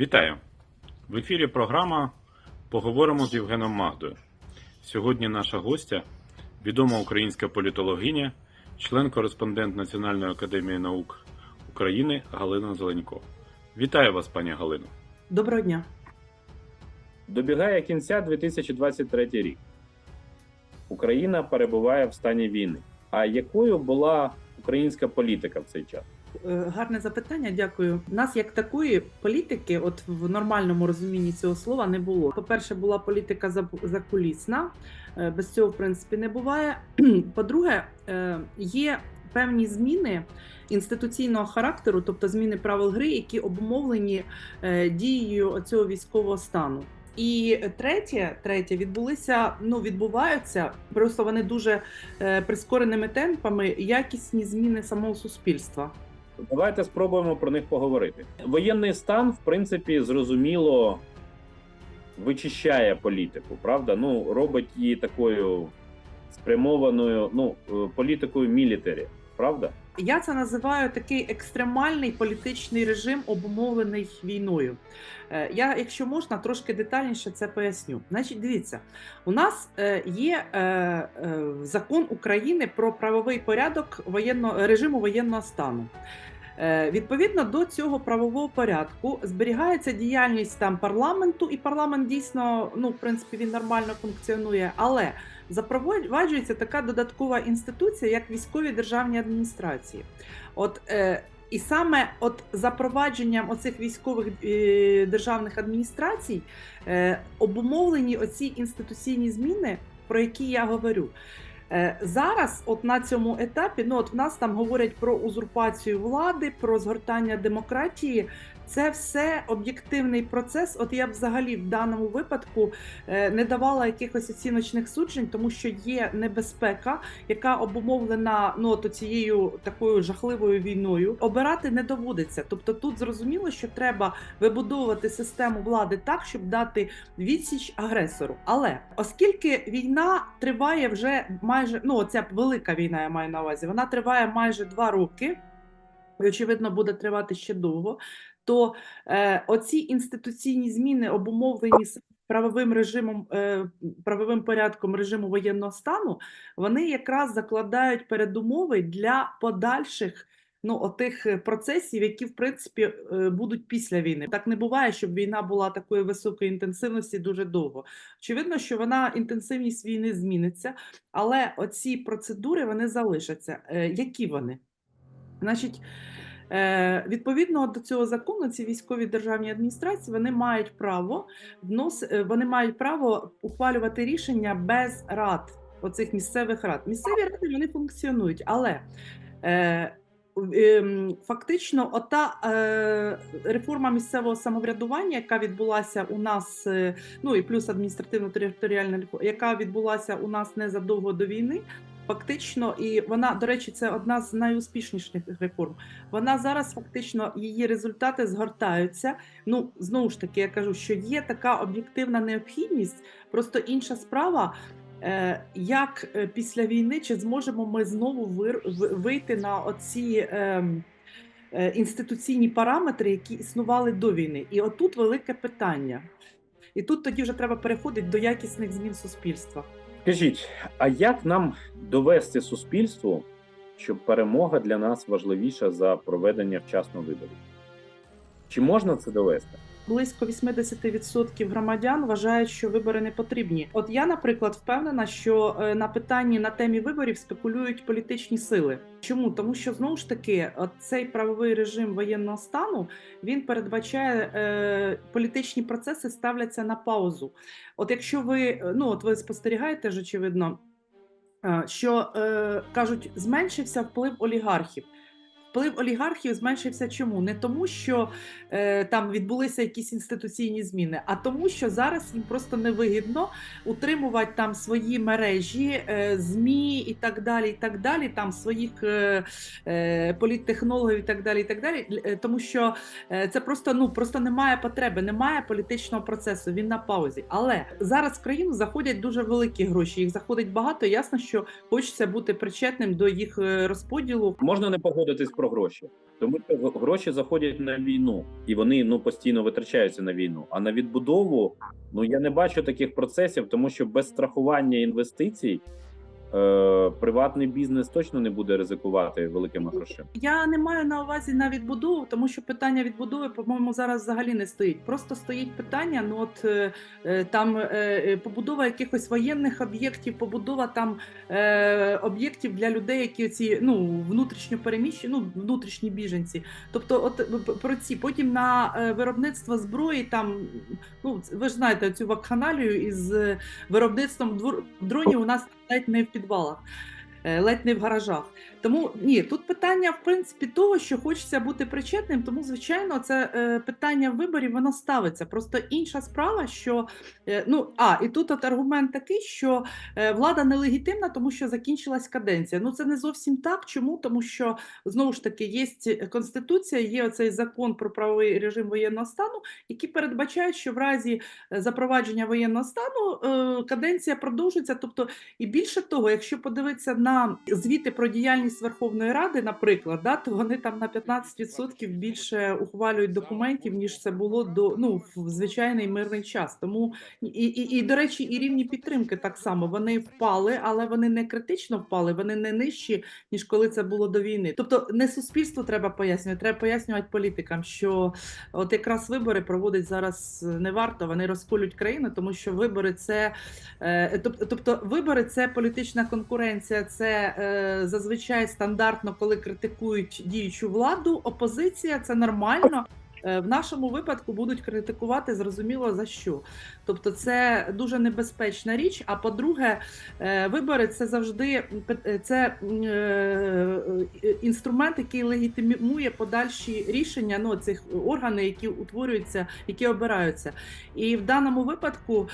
Вітаю! В ефірі програма Поговоримо з Євгеном Магдою. Сьогодні наша гостя, відома українська політологиня, член-кореспондент Національної академії наук України Галина Зеленько. Вітаю вас, пані Галино. Доброго дня. Добігає кінця 2023 рік. Україна перебуває в стані війни. А якою була українська політика в цей час? Е, Гарне запитання, дякую. Нас як такої політики, от в нормальному розумінні цього слова, не було. По-перше, була політика закулісна, е, без цього в принципі не буває. По-друге, е, є певні зміни інституційного характеру, тобто зміни правил гри, які обумовлені дією цього військового стану. І третє, третє відбулися, ну відбуваються просто вони дуже прискореними темпами якісні зміни самого суспільства. Давайте спробуємо про них поговорити. Воєнний стан, в принципі, зрозуміло вичищає політику, правда? Ну, робить її такою спрямованою, ну, е, політикою мілітарі, правда? Я це називаю такий екстремальний політичний режим, обумовлений війною. Е, Я, якщо можна, трошки детальніше це поясню. Значить, дивіться, у нас е, є е, закон України про правовий порядок воєнного режиму воєнного стану. Е, Відповідно до цього правового порядку зберігається діяльність там парламенту, і парламент дійсно, ну в принципі, він нормально функціонує, але запроваджується така додаткова інституція, як військові державні адміністрації. От е, і саме от запровадженням оцих військових е, державних адміністрацій е, обумовлені оці інституційні зміни, про які я говорю. Е, Зараз, от на цьому етапі, ну от в нас там говорять про узурпацію влади, про згортання демократії. Це все об'єктивний процес. От я б взагалі в даному випадку е, не давала якихось оціночних суджень, тому що є небезпека, яка обумовлена ну от цією такою жахливою війною. Обирати не доводиться. Тобто тут зрозуміло, що треба вибудовувати систему влади так, щоб дати відсіч агресору. Але оскільки війна триває вже майже ну ця велика війна, я маю на увазі, вона триває майже два роки. І, очевидно, буде тривати ще довго. То е, оці інституційні зміни обумовлені правовим режимом, е, правовим порядком режиму воєнного стану, вони якраз закладають передумови для подальших ну, отих е, процесів, які в принципі е, будуть після війни. Так не буває, щоб війна була такої високої інтенсивності дуже довго. Очевидно, що вона інтенсивність війни зміниться, але оці процедури вони залишаться. Е, Які вони? Значить, відповідно до цього закону, ці військові державні адміністрації вони мають право внос, е, вони мають право ухвалювати рішення без рад, оцих місцевих рад. Місцеві ради вони функціонують, але е, ем, фактично, ота е, реформа місцевого самоврядування, яка відбулася у нас, е, ну і плюс адміністративно-територіальна яка відбулася у нас незадовго до війни. Фактично, і вона, до речі, це одна з найуспішніших реформ. Вона зараз фактично її результати згортаються. Ну знову ж таки, я кажу, що є така об'єктивна необхідність, просто інша справа. е, Як е, після війни чи зможемо ми знову вийти на оці ем, е, інституційні параметри, які існували до війни? І отут велике питання. І тут тоді вже треба переходити до якісних змін суспільства. Скажіть, а як нам довести суспільству, що перемога для нас важливіша за проведення вчасно виборів? Чи можна це довести? Близько 80% громадян вважають, що вибори не потрібні. От я, наприклад, впевнена, що е, на питанні на темі виборів спекулюють політичні сили. Чому? Тому що знову ж таки, цей правовий режим воєнного стану він передбачає е, політичні процеси ставляться на паузу. От якщо ви е, ну от ви спостерігаєте ж, очевидно, е, що е, кажуть, зменшився вплив олігархів. Вплив олігархів зменшився чому? Не тому, що е, там відбулися якісь інституційні зміни, а тому, що зараз їм просто невигідно утримувати там свої мережі, е, змі і так далі, і так далі, там своїх е, е, політтехнологів і так далі, і так далі. Е, Тому що е, це просто ну просто немає потреби, немає політичного процесу. Він на паузі. Але зараз в країну заходять дуже великі гроші. Їх заходить багато. Ясно, що хочеться бути причетним до їх е, розподілу. Можна не погодитись про гроші. Тому що гроші заходять на війну, і вони ну постійно витрачаються на війну. А на відбудову ну я не бачу таких процесів, тому що без страхування інвестицій е, приватний бізнес точно не буде ризикувати великими грошима. Я не маю на увазі на відбудову, тому що питання відбудови, по-моєму, зараз взагалі не стоїть. Просто стоїть питання: ну от е, е, там побудова якихось воєнних об'єктів, побудова там об'єктів для людей, які ці ну внутрішньо переміщені, ну внутрішні біженці. Тобто, от про ці потім на виробництво зброї, там ну ви ж знаєте цю вакханалію із виробництвом дронів у нас ледь не в підвалах. Е, Ледь не в гаражах. Тому ні, тут питання в принципі того, що хочеться бути причетним. Тому, звичайно, це е, питання виборів воно ставиться. Просто інша справа, що е, ну а і тут от аргумент такий, що е, влада нелегітимна, тому що закінчилась каденція. Ну це не зовсім так. Чому? Тому що знову ж таки є конституція, є оцей закон про правовий режим воєнного стану, який передбачає, що в разі е, запровадження воєнного стану е, каденція продовжується. Тобто, і більше того, якщо подивитися на звіти про діяльність Верховної Ради, наприклад, да, то вони там на 15% більше ухвалюють документів, ніж це було до ну в звичайний мирний час. Тому і, і, і до речі, і рівні підтримки так само вони впали, але вони не критично впали, вони не нижчі, ніж коли це було до війни. Тобто не суспільству треба пояснювати, треба пояснювати політикам, що от якраз вибори проводить зараз не варто, вони розколють країну, тому що вибори це е, тоб- тобто вибори це політична конкуренція, це е, зазвичай стандартно, коли критикують діючу владу. Опозиція це нормально. Е, В нашому випадку будуть критикувати зрозуміло за що. Тобто, це дуже небезпечна річ. А по-друге, е, вибори це завжди е, це інструмент, який легітимує подальші рішення ну, цих органів, які утворюються, які обираються. І в даному випадку,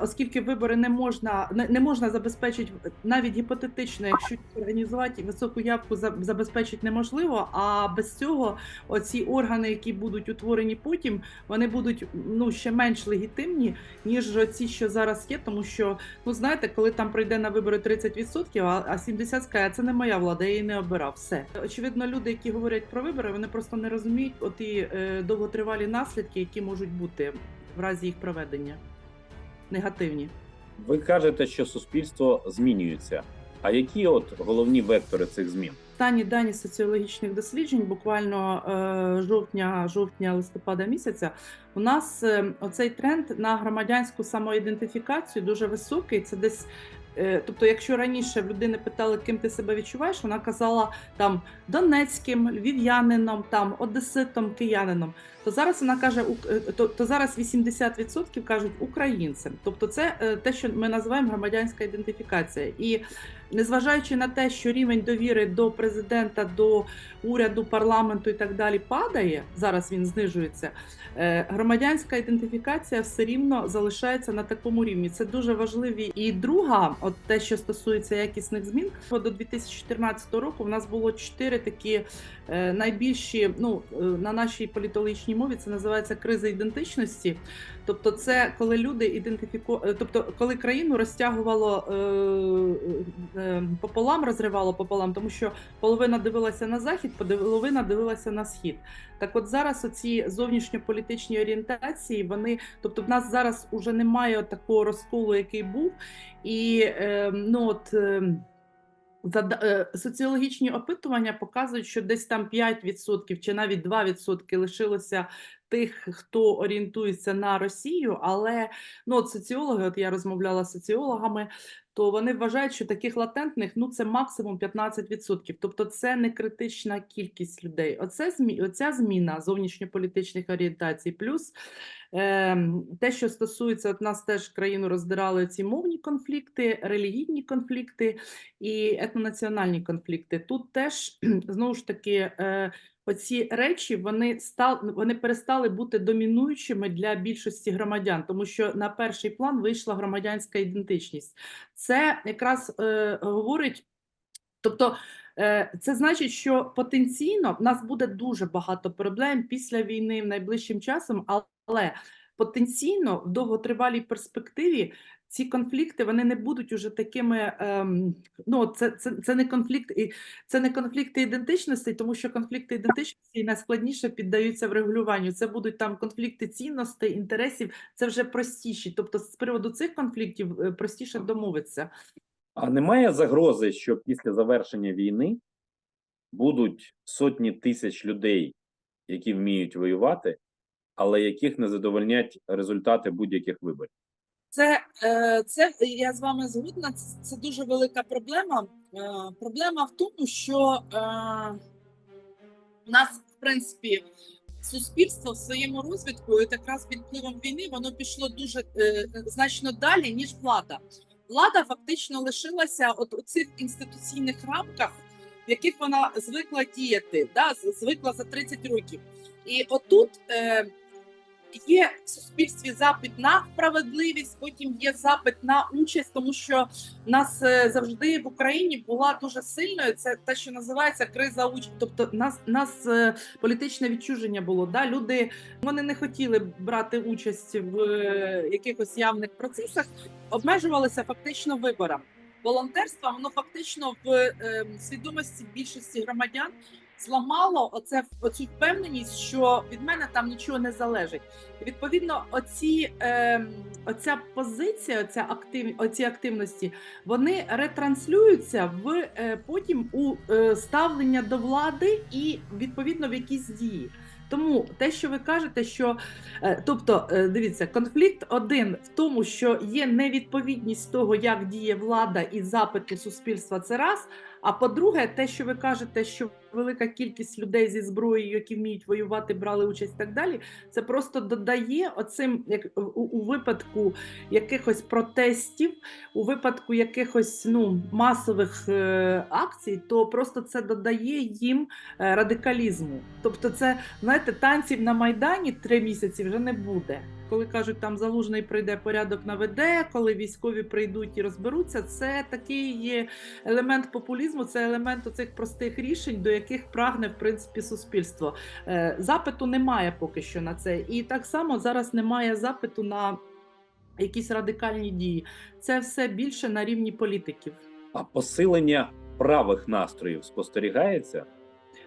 оскільки вибори не можна не, можна забезпечити навіть гіпотетично, якщо організувати високу явку за- забезпечити неможливо. А без цього оці органи, які будуть утворені потім, вони будуть ну ще менш легітимні, ніж ці, що зараз є, тому що ну знаєте, коли там прийде на вибори 30%, а, а 70% скаже, це не моя влада, я її не обирав. Все очевидно, люди, які говорять про вибори, вони просто не розуміють оті е, довготривалі наслідки, які можуть бути в разі їх проведення. Негативні. Ви кажете, що суспільство змінюється. А які от головні вектори цих змін? Останні дані соціологічних досліджень, буквально е, жовтня, жовтня, листопада місяця, у нас е, оцей тренд на громадянську самоідентифікацію дуже високий. Це десь. е, Тобто, якщо раніше в людини питали, ким ти себе відчуваєш, вона казала там донецьким, львів'янином, там одеситом, киянином. То зараз вона каже, е, то, то зараз 80% кажуть українцем. Тобто, це те, що ми називаємо громадянська ідентифікація. І незважаючи на те, що рівень довіри до президента, до уряду, парламенту і так далі падає, зараз він знижується. Громадянська ідентифікація все рівно залишається на такому рівні. Це дуже важливі. І друга, от те, що стосується якісних змін, до 2014 року в нас було чотири такі е, найбільші, ну е, на нашій політологічній мові це називається криза ідентичності. Тобто, це коли люди ідентифіку... е, тобто, коли країну розтягувало е, е, пополам, розривало пополам, тому що половина дивилася на захід, половина дивилася на схід. Так, от зараз оці зовнішньополітичні орієнтації, вони, тобто, в нас зараз уже немає такого розколу, який був, і е, ну от. Е, е, Соціологічні опитування показують, що десь там 5% чи навіть 2% лишилося тих, хто орієнтується на Росію. Але ну, от соціологи, от я розмовляла з соціологами, то вони вважають, що таких латентних ну це максимум 15%. Тобто це не критична кількість людей. Оце змі... Оця зміна зовнішньополітичних орієнтацій, плюс Ем, Те, що стосується, от нас теж країну роздирали ці мовні конфлікти, релігійні конфлікти і етнонаціональні конфлікти. Тут теж знову ж таки е, оці речі вони стали вони перестали бути домінуючими для більшості громадян, тому що на перший план вийшла громадянська ідентичність. Це якраз е, говорить. Тобто е, це значить, що потенційно в нас буде дуже багато проблем після війни в найближчим часом, але потенційно в довготривалій перспективі ці конфлікти вони не будуть уже такими. Ем, ну, це, це, це не конфлікт, і це не конфлікти ідентичностей, тому що конфлікти ідентичності найскладніше піддаються врегулюванню. Це будуть там конфлікти цінностей, інтересів. Це вже простіші. Тобто, з приводу цих конфліктів е, простіше домовитися. А немає загрози, що після завершення війни будуть сотні тисяч людей, які вміють воювати, але яких не задовольнять результати будь-яких виборів? Це, е, це я з вами згодна. Це, це дуже велика проблема. Е, Проблема в тому, що е, у нас, в принципі, суспільство в своєму розвитку, от якраз під впливом війни, воно пішло дуже е, значно далі, ніж влада. Влада фактично лишилася от у цих інституційних рамках, в яких вона звикла діяти, да, звикла за 30 років. І отут е, є в суспільстві запит на справедливість, потім є запит на участь, тому що в нас е, завжди в Україні була дуже сильною. Це те, що називається криза участі. Тобто нас, нас е, політичне відчуження було. Да? Люди вони не хотіли брати участь в е, якихось явних процесах, обмежувалися фактично вибором. Волонтерство воно фактично в е, свідомості більшості громадян зламало оце оцю впевненість, що від мене там нічого не залежить. Відповідно, оці, е, оця позиція, оця актив, оці активності, вони ретранслюються в е, потім у е, ставлення до влади і відповідно в якісь дії. Тому те, що ви кажете, що е, тобто, е, дивіться, конфлікт один в тому, що є невідповідність того, як діє влада і запити суспільства, це раз. А по-друге, те, що ви кажете, що велика кількість людей зі зброєю, які вміють воювати, брали участь і так далі, це просто додає оцим, як у, у випадку якихось протестів, у випадку якихось ну масових е, акцій, то просто це додає їм е, радикалізму. Тобто, це знаєте, танців на майдані три місяці вже не буде. Коли кажуть, там залужний прийде порядок наведе, коли військові прийдуть і розберуться, це такий елемент популізму, це елемент оцих простих рішень, до яких прагне в принципі суспільство. Е, Запиту немає поки що на це, і так само зараз немає запиту на якісь радикальні дії. Це все більше на рівні політиків. А посилення правих настроїв спостерігається?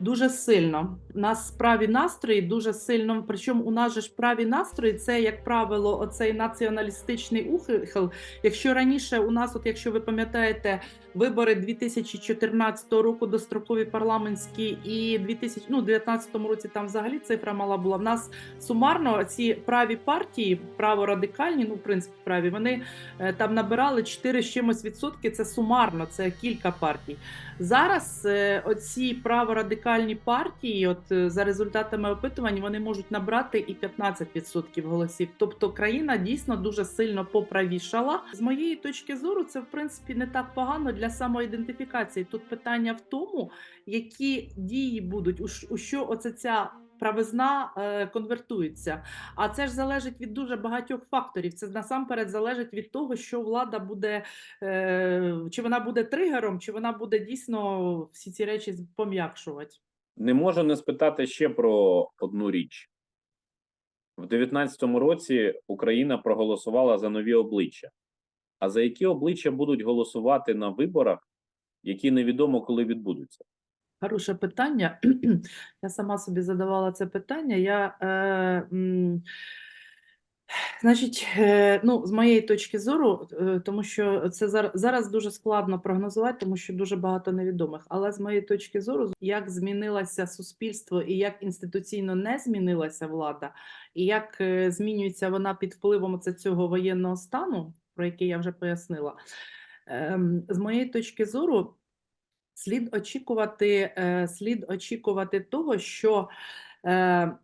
Дуже сильно. У нас праві настрої дуже сильно. Причому у нас же ж праві настрої це, як правило, оцей націоналістичний ухил. Якщо раніше у нас, от якщо ви пам'ятаєте, вибори 2014 року дострокові парламентські і 2000, ну, 2019 році там взагалі цифра мала була. В нас сумарно ці праві партії, праворадикальні, ну в принципі праві, вони е, там набирали 4 з чимось відсотки. Це сумарно, це кілька партій. Зараз е, оці праворадикальні партії, от е, за результатами опитувань, вони можуть набрати і 15% голосів. Тобто країна дійсно дуже сильно поправішала. З моєї точки зору, це в принципі не так погано для самоідентифікації. Тут питання в тому, які дії будуть, у що оце ця. Правизна е, конвертується, а це ж залежить від дуже багатьох факторів. Це насамперед залежить від того, що влада буде е, чи вона буде тригером, чи вона буде дійсно всі ці речі пом'якшувати. Не можу не спитати ще про одну річ. В 2019 році Україна проголосувала за нові обличчя. А за які обличчя будуть голосувати на виборах, які невідомо коли відбудуться? Хороше питання. Я сама собі задавала це питання. Я, е, м, значить, е, ну, з моєї точки зору, е, тому що це зараз, зараз дуже складно прогнозувати, тому що дуже багато невідомих. Але з моєї точки зору, як змінилося суспільство і як інституційно не змінилася влада, і як е, змінюється вона під впливом цього воєнного стану, про який я вже пояснила. Ем, З моєї точки зору, слід очікувати, е, слід очікувати того, що е, е,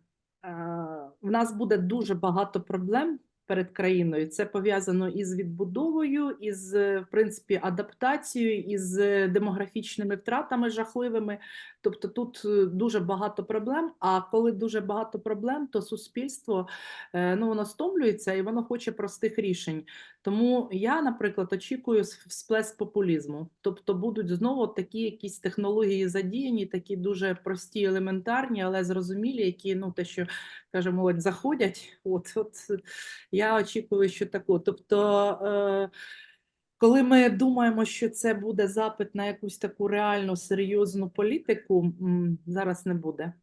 в нас буде дуже багато проблем перед країною. Це пов'язано із відбудовою, із в принципі адаптацією, із е, демографічними втратами жахливими. Тобто тут е, дуже багато проблем. А коли дуже багато проблем, то суспільство е, ну воно стомлюється і воно хоче простих рішень. Тому я, наприклад, очікую всплеск популізму. Тобто будуть знову такі якісь технології задіяні, такі дуже прості, елементарні, але зрозумілі, які ну те, що каже молодь, заходять. От, от я очікую, що тако. Тобто, е, коли ми думаємо, що це буде запит на якусь таку реальну серйозну політику, зараз не буде.